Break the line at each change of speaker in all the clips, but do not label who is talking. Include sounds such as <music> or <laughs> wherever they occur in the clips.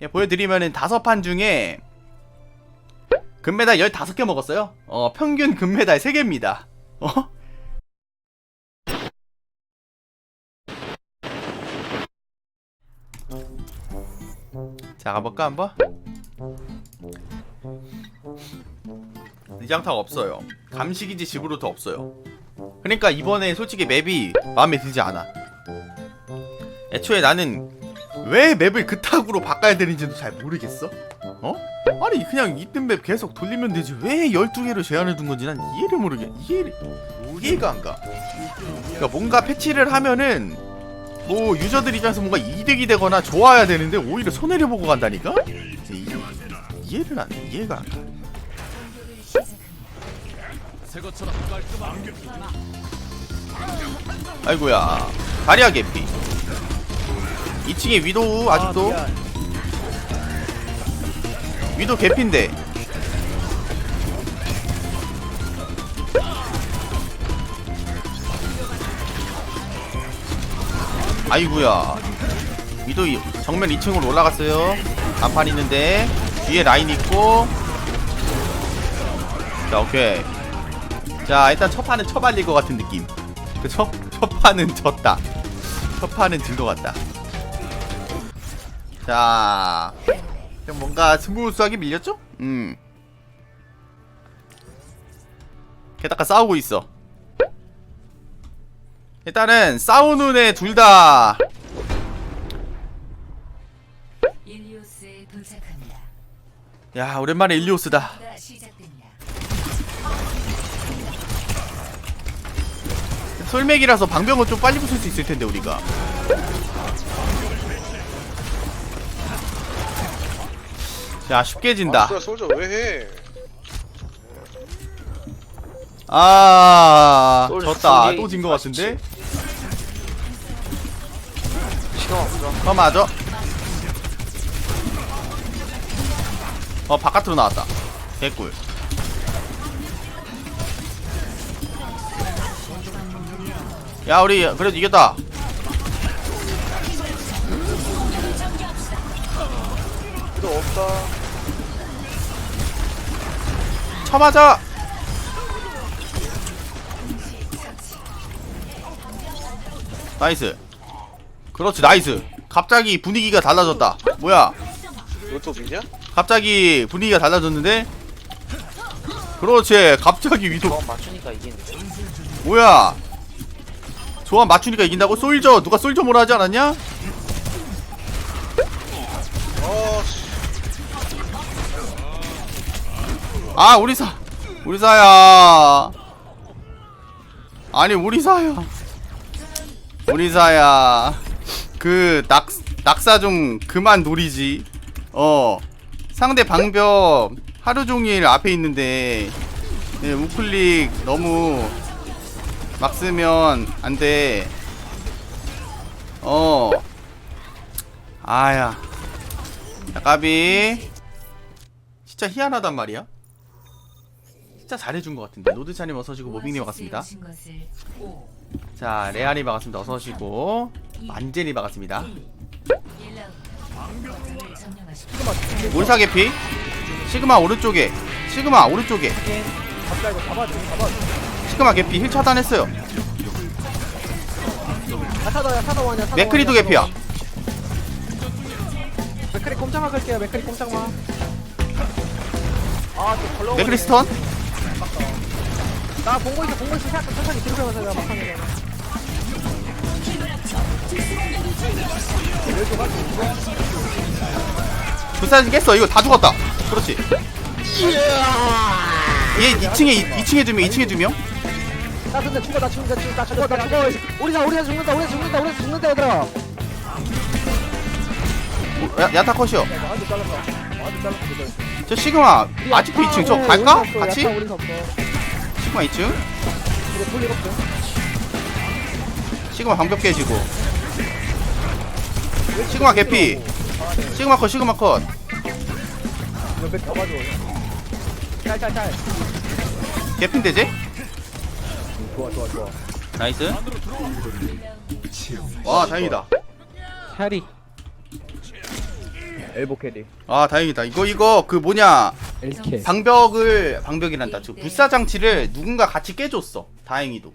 예, 보여드리면은 다섯 판 중에 금메달 15개 먹었어요. 어, 평균 금메달 3개입니다. 어? 자, 가볼까, 한번? 이장타가 없어요. 감식이지 집으로도 없어요. 그러니까 이번에 솔직히 맵이 마음에 들지 않아. 애초에 나는 왜 맵을 그 탁으로 바꿔야 되는지도 잘 모르겠어. 어? 아니 그냥 있던 맵 계속 돌리면 되지 왜 12개로 제한을 둔 건지 난 이해를 모르겠 이해를 이해가 안 가. 그러니까 뭔가 패치를 하면은 뭐 유저들 입장에서 뭔가 이득이 되거나 좋아야 되는데 오히려 손해를 보고 간다니까? 이, 이해를 안 이해가 안 가. 아이고야 다리아 개피 2층에 위도우 아직도? 위도 개피인데. 아이구야. 위도 이- 정면 2층으로 올라갔어요. 간판 있는데. 뒤에 라인 있고. 자 오케이. 자 일단 첫 판은 처발릴 것 같은 느낌. 그쵸? 첫 판은 졌다. 첫 판은 진 것 같다 자 좀 뭔가 스무스하게 밀렸죠? 음 게다가 싸우고 있어 일단은 싸우는 애 둘다
일리오스에 도착합니다.
야 오랜만에 일리오스다
가 시작됩니다.
솔맥이라서 방병은 좀 빨리 부술 수 있을 텐데 우리가 자 쉽게 진다.
아, 솔저 왜 해?
아
솔
졌다. 또진것 같은데?
시간 없어.
어 맞아 어 바깥으로 나왔다. 개꿀. 야 우리 그래도 이겼다.
필요 없다.
쳐맞아 나이스 그렇지 나이스 갑자기 분위기가 달라졌다 뭐야
이것도 믿냐?
갑자기 분위기가 달라졌는데 그렇지 갑자기 위도
저 맞추니까 이기는데.
뭐야 조합 맞추니까 이긴다고? 솔저 누가 솔저 뭐라 하지 않았냐?
아
우리 사 우리 사야. 아니 우리 사야. 우리 사야. 그 낙 낙사 좀 그만 노리지. 어. 상대 방벽 하루 종일 앞에 있는데 예, 우클릭 너무 막 쓰면 안돼. 어. 아야. 야, 까비. 진짜 희한하단 말이야 진짜 잘해준 것 같은데. 노드차님 어서오시고 모빙님 반갑습니다.
오신 것을 5,
자 레아님 반갑습니다. 어서오시고 만제님 반갑습니다.
1라운드. 거점을 점령하십시오.
오리사 개피. 시그마 오른쪽에 시그마 오른쪽에. 시그마 개피. 힐 차단했어요. 맥크리도 개피야.
맥크리 꼼짝마 갈게요. 맥크리 꼼짝마 걸러
맥크리 스턴
나 본거 있어 본거 있어. 약간 천천히 가면서 내가 막하게
불사진 깼어. 이거 다 죽었다. 그렇지. 얘 2층에 2층에 두명 2층에 두명?
나 근데 죽어 나 죽는다 나 죽어 나 죽어. 우리사 우리사 죽는다 우리사 죽는다 우리사 죽는다 얘들아.
야, 야타 컷이요.
잘랐다.
저 시그마 아직도 2층 저
어,
갈까? 같이?
우리사 없어
시그마 2층
이거 없어
시그마 방벽 깨지고. 시그마 개피. 시그마 컷 시그마 컷.
몇백 잡아줘. 짤짤짤.
개핀데 쟤?
좋아 좋아 좋아.
나이스. 와 다행이다.
해리. 엘보 캐리.
아 다행이다. 이거 이거 그 뭐냐
엘케
방벽을 방벽이란다. 저 불사 장치를 누군가 같이 깨줬어. 다행히도.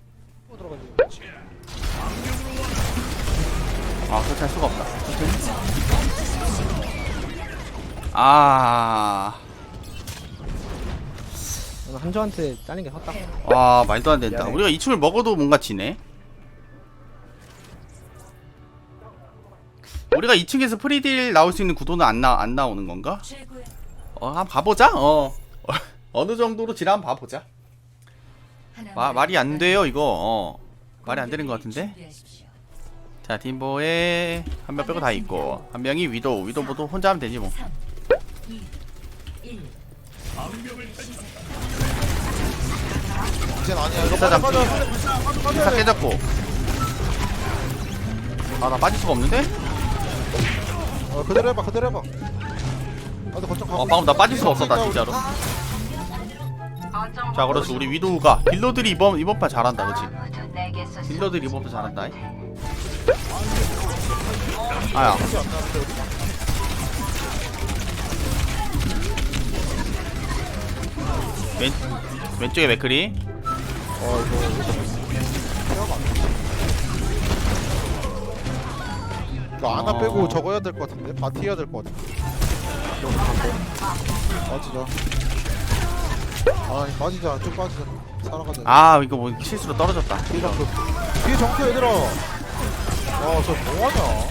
아 설치할 수가 없다. 아,
오늘 한조한테 짜는 게 컸다.
아 말도 안 된다.
미안해.
우리가 이 춤을 먹어도 뭔가 지네. 우리가 2층에서 프리딜 나올 수 있는 구도는 안, 나, 안 나오는 건가?
최고의
어 한번 봐보자. 어. <laughs> 어느 정도로 지나 한번 봐보자. 마, 말이 안 돼요 이거. 어. 말이 안 되는 것 같은데. 자 팀보에 한 명 빼고 다 있고 한 명이 위도 위도보도 혼자 하면 되지 뭐.
3 2 1
이젠 아니야. 이거
불사
빠져
장치.
빠져 불사 빠져
다
빠져
깨졌고. 아 나 빠질 수가 없는데?
어 그대로 해봐 그대로 해봐 나도 거점 가고
어 방금 나 빠질 수가 없었다
있어.
진짜로 자 그렇지 우리 위도우가 딜러들이 이번 이번 판 잘한다 그치 딜러들이 이번 판 잘한다 아야? 왼 왼쪽에 맥크리
어 이거. 이거
어.
빼고 저거 해야 될 것 같은데 바티 해야 될 것 같은데 빠지자. 아 빠지자. 쭉 빠지자. 살아가자.
아 이거 뭐 실수로 떨어졌다.
뒤에 정크. 뒤에 정크 얘들아. 아저 뭐하냐?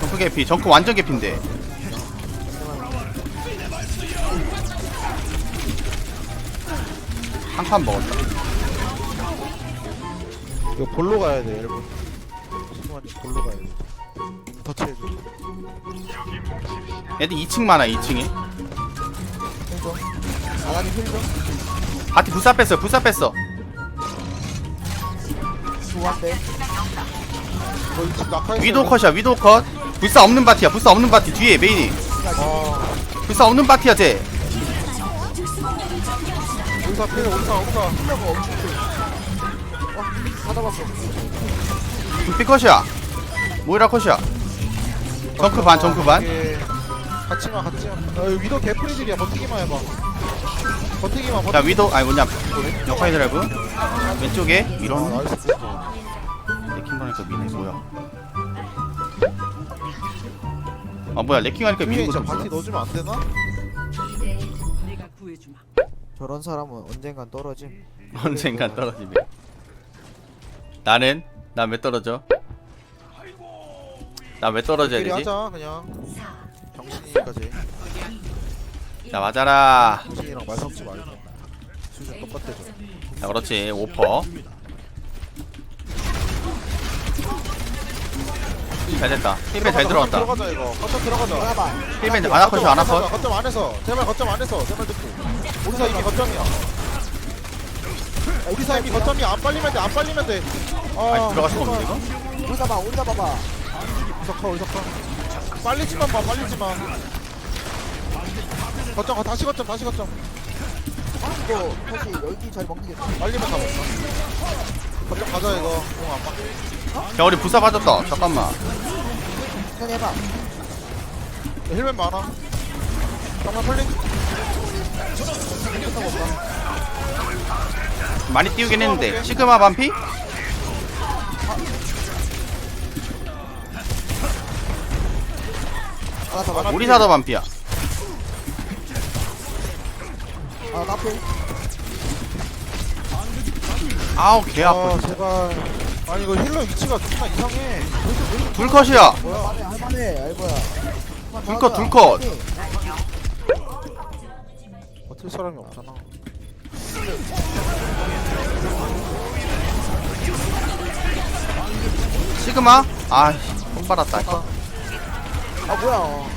정크 개피. 정크 완전 개피인데. 한 판 먹었다.
이거 볼로 가야 돼 여러분. 수만 볼로 가야 돼 터치해줘.
애들 2층 많아 2층에.
힐좀 아가니 힐좀
바티 불사 뺐어 불사 뺐어.
이집 낙하했어
위도우 컷이야 위도우 컷. 불사 없는 바티야 불사 없는 바티 뒤에 메인이.
아
불사 없는 바티야 쟤.
오사 필 오사 오사. 힐러가 엄청 필.
불피 컷이야. 모이라 컷이야 정크 반 정크 반.
이게 같이만 같이만. 어, 이거 위도 개프리들이야. 버티기만 해봐. 버티기만
자
버티기만.
위도 아니 뭐냐. 역하이 드라이브 왼쪽에
아,
이런.
나이스.
레킹 하니까 미네 뭐야. 아 뭐야. 레킹 하니까
위에
미는
진짜
거좀
바티 넣어주면 안 되나?
2대
저런 사람은 언젠간 떨어짐. <laughs>
언젠간 떨어지네 나는 난 왜 떨어져 난왜 떨어져야
끼리
되지?
하자 그냥.
4
병신이니까지
자 맞아라.
병신이랑 말 섞지 말고. 수준 똑같아
저자 그렇지. 오퍼. 잘 됐다. 힐벤 잘 들어갔다.
들어가자 이거. 거점 들어가자.
힐벤 아나컷이 아나컷
거점 안에서. 제발 거점 안에서. 제발 듣고. 우리 사 이미 거점이야. 우리사 이미 거점이야. 안 빨리면 돼안 빨리면 돼.
아니 들어갈 수가 없는데 이거?
우리 잡아, 우리 잡아봐.
우석커 우석커 빨리지만 봐 빨리지만 거점 가 다시 거점 다시 거점.
이거 사실 열기 잘 먹는 게 좋아.
빨리면 다 먹나 거점 가자 이거. 공안
막야 우리 부사 빠졌다. 잠깐만.
천천히 해봐.
힐맨 많아. 잠깐 없다
많이 띄우긴 했는데. 시그마 반피?
하나 더.
우리 사더 반피야
아, 나플.
아우 개 아파
아 제발 아니 이거 힐러 위치가 존나 이상해
둘 컷이야
뭐야? 할만해. 알고야.
둘컷 둘컷
버틸 사람이 없잖아
시그마? 아씨 똥 받았다
아, 뭐야.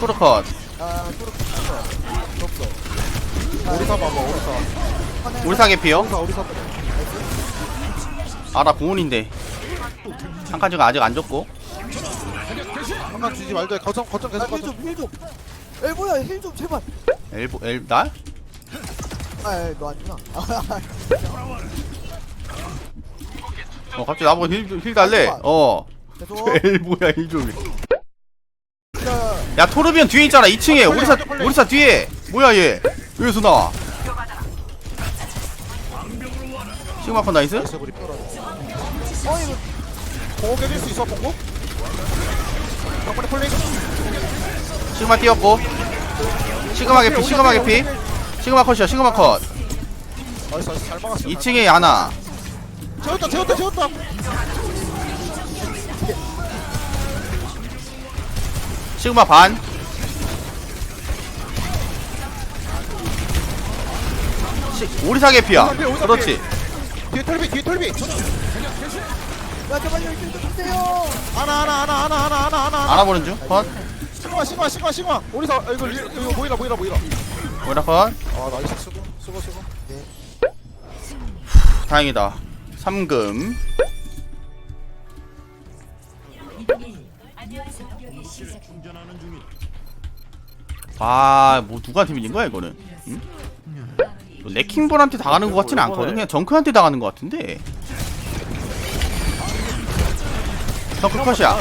프로컷
아, 뚜룩 없어. 없어.
오리사 봐봐 오리사
우리 사 개 피요?
오리사 오리사
아나 공원인데 한칸지가 아직 안 줬고
한칸 주지 말자 거점 거점 계속
힐
거점
좀, 힐 좀. 엘보야, 힐 좀, 제발.
엘보 엘 나?
아, 너 아니구나.
어 갑자기 나보고 힐, 힐 달래 어
계속
엘보야 일종이 야 토르비언 뒤에 있잖아 2층에. 오리사 오리사 뒤에. 뭐야 얘? 여기서 나와. 시그마폰 나이스?
어 이거 보고 깨질 수 있어 보고? 덕분에
시그마 뛰었고. 시그마 개피 시그마 개피. 시그마 컷이야 시그마 컷.
나이스 나이스. 잘 막았어
2층에 야나.
재웠다 재웠다 재웠다
시그마 반. 시, 오리사 개피야. 그렇지.
뒤에 털비 뒤에 털비.
야 주세요.
하나 하나 하나 하나 하나 하나 하나.
알아보는 중 컷.
시그마 시그마 시그마 시그마. 우리사 아, 이거 리- 이거 보이라 보이라 보이라.
오리사 컷.
아 나이스 수고 수고 수고.
다행이다. 3금
1. 안녕하세요. 공격이 시작됩니다.
아뭐 누구한테 밀린 거야 이거는 응? 뭐 레킹볼한테 당하는 것 같지는 않거든 그냥 정크한테 당하는 것 같은데 정크 컷이야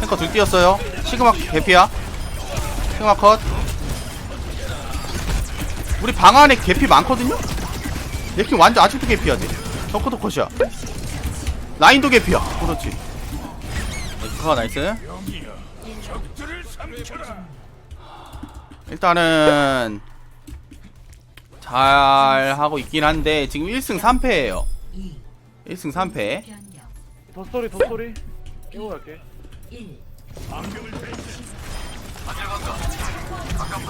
탱커 둘 뛰었어요 시그마 개피야 시그마 컷 우리 방 안에 개피 많거든요? 레킹 완전 아직도 개피야 돼 정크도 컷이야 라인도 개피야 그렇지 컷 나이스 일단은 잘 하고 있긴 한데 지금 1승 3패예요.
2.
1승 3패.
변경.
덧소리 덧소리 이거 갈게
1.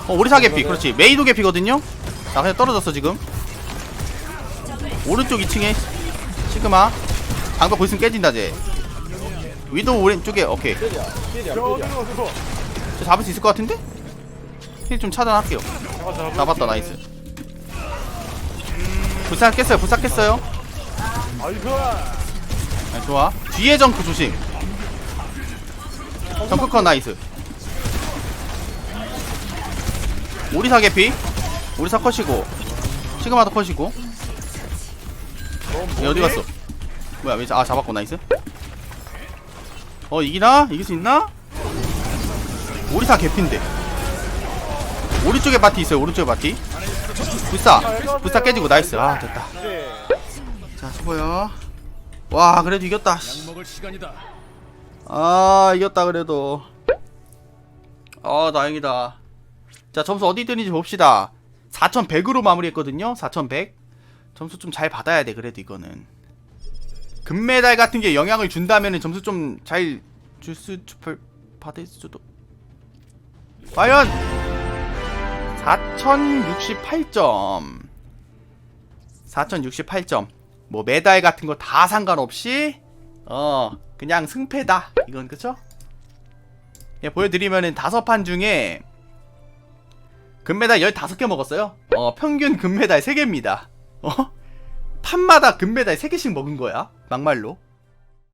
어 오리사 개피. 그렇지. 메이도 개피거든요. 나 그냥 떨어졌어 지금. 오른쪽 2층에 시그마. 방벽 보이스면 깨진다 쟤. 위도 오른쪽에 오케이. 저 잡을 수 있을 것 같은데? 힐 좀 차단할게요. 잡았다 나이스. 불사 깼어요. 아, 좋아. 뒤에 정크 조심. 정크 컷 나이스. 오리사 개피. 오리사 컷이고. 시그마도 컷이고. 얘 어디 갔어? 뭐야 왜? 자- 아 잡았고 나이스. 어 이기나? 이길 수 있나? 오리사 개피인데. 오른쪽에 바티 있어요. 오른쪽에 바티. 불사. 불사 깨지고 나이스. 아 됐다. 자 수고요. 와 그래도 이겼다. 씨. 아 이겼다 그래도. 아 다행이다. 자 점수 어디 드는지 봅시다. 4100으로 마무리했거든요. 4100. 점수 좀 잘 받아야 돼 그래도 이거는. 금메달 같은 게 영향을 준다면 점수 좀 잘 줄 수 받을 수도. 과연 4068점. 4068점. 뭐 메달 같은 거 다 상관없이 어 그냥 승패다 이건 그쵸? 예, 보여드리면은 다섯 판 중에 금메달 15개 먹었어요 어 평균 금메달 3개입니다 어? 판마다 금메달 3개씩 먹은 거야? 막말로